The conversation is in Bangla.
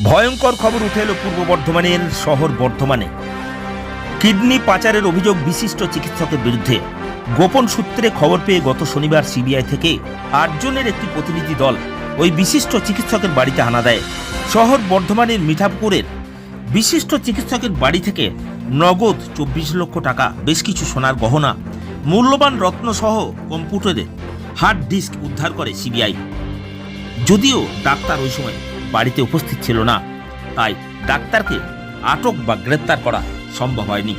ভয়ঙ্কর খবর উঠে এলো পূর্ব বর্ধমানের শহর বর্ধমানে। কিডনি পাচারের অভিযোগ বিশিষ্ট চিকিৎসকের বিরুদ্ধে। গোপন সূত্রে খবর পেয়ে গত শনিবার সিবিআই থেকে আটজনের একটি প্রতিনিধি দল ওই বিশিষ্ট চিকিৎসকের বাড়িতে হানা দেয়। শহর বর্ধমানের মিঠাপুকুরের বিশিষ্ট চিকিৎসকের বাড়ি থেকে নগদ চব্বিশ লক্ষ টাকা, বেশ কিছু সোনার গহনা, মূল্যবান রত্নসহ কম্পিউটারে হার্ড ডিস্ক উদ্ধার করে সিবিআই। যদিও ডাক্তার ওই সময় বাড়িতে উপস্থিত ছিল না। তাই ডাক্তারকে আটক বা গ্রেপ্তার করা সম্ভব হয়নি।